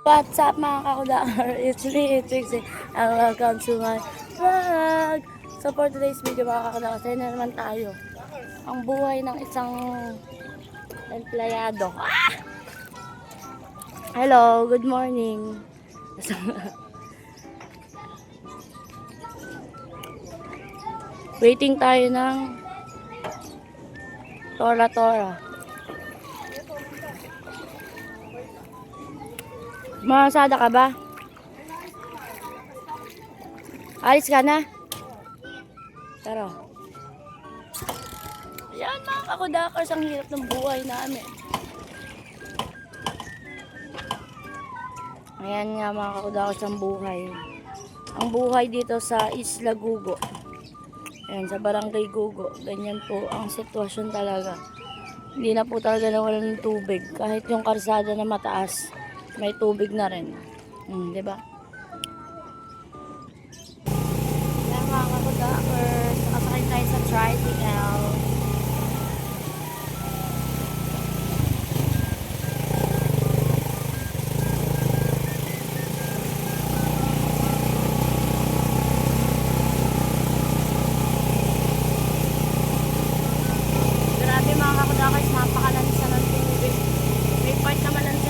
What's up mga kakudakar? It's me, Trixie, and welcome to my vlog! So for today's video mga kakudakar, tayo na naman tayo. Ang buhay ng isang empleyado. Ah! Hello, good morning. Waiting tayo ng Tora Tora. Masada ka ba? Alis ka na? Tara. Ayan mga kakudakers, ang hirap ng buhay namin. Ayan nga mga kakudakers ang buhay. Ang buhay dito sa Isla Gugo. Ayan, sa Barangay Gugo. Ganyan po ang sitwasyon talaga. Hindi na po talaga nawalan ng tubig. Kahit yung karsada na mataas, may tubig na rin. Hmm, di ba? Ayan mga kakudakers, nakasakay tayo sa tricycle. Grabe mga kakudakers, napakalansa ng tubig. May part na malansa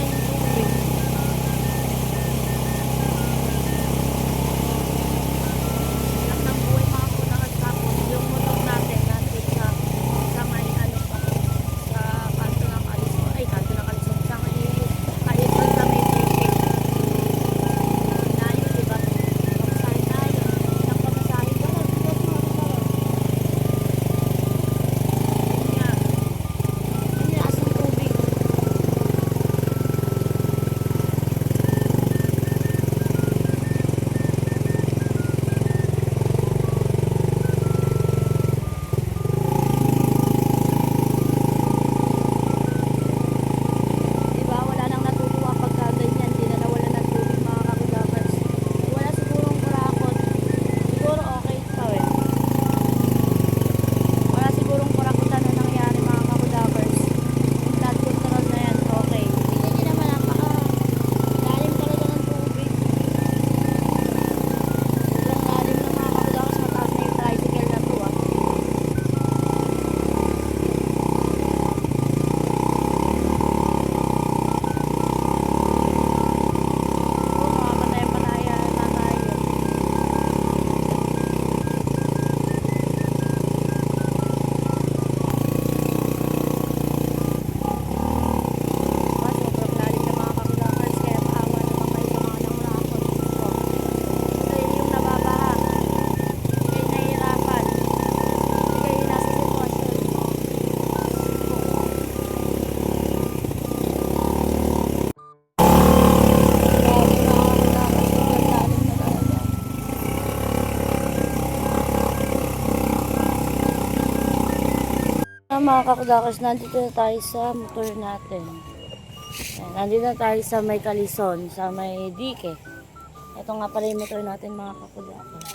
mga kakudakers, nandito na tayo sa motor natin. Ayan, nandito na tayo sa may kalison, sa may dike. Ito nga pala yung motor natin mga kakudakers.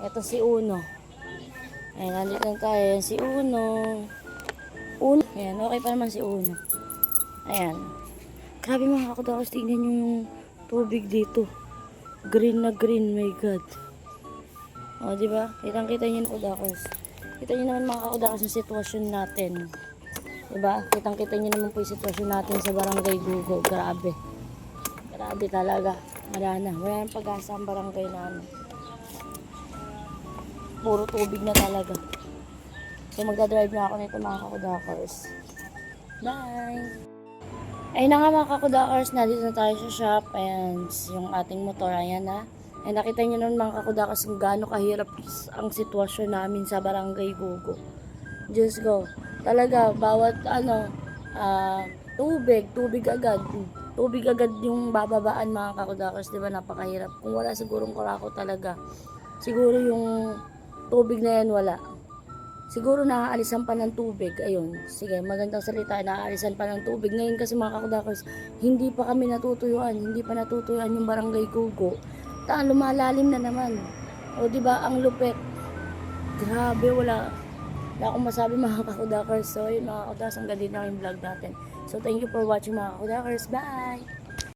Ito si Uno. Ayan, nandito na tayo. Ayan, si Uno. Uno. Ayan, okay pa naman si Uno. Ayan. Grabe mga kakudakers, tingnan nyo yung tubig dito. Green na green, my God. O, di ba? Kitang-kita nyo kakudakers. Kita nyo naman mga kakudakers yung sitwasyon natin. Diba? Kitang-kita nyo naman po yung sitwasyon natin sa barangay Gugo. Grabe. Grabe talaga. Wala na. Wala nang pag-asa ang barangay namin. Puro tubig na talaga. So magdadrive na ako nito mga kakudakers. Bye! Ayun na nga mga kakudakers, nandito na tayo sa shop. Ayan, yung ating motor, ayan na. Ay nakita niyo naman mga kakudakers kung gaano kahirap ang sitwasyon namin sa barangay Gugo. Just go. Talaga, bawat ano, ah, tubig, tubig agad. Tubig agad yung bababaan mga kakudakers, di ba? Napakahirap. Kung wala sigurong kurako talaga. Siguro yung tubig na yan wala. Siguro naaalisan pa ng tubig. Ayun, sige, magandang salita, naaalisan pa ng tubig. Ngayon kasi mga kakudakers, hindi pa kami natutuyuan, hindi pa natutuyuan yung barangay Gugo. Ta, lumalalim na naman. O di ba ang lupet. Grabe, wala. Wala akong masabi mga kakudakers. So, yun mga kakudakers, hanggang dito na yung vlog natin. So, thank you for watching mga kakudakers. Bye!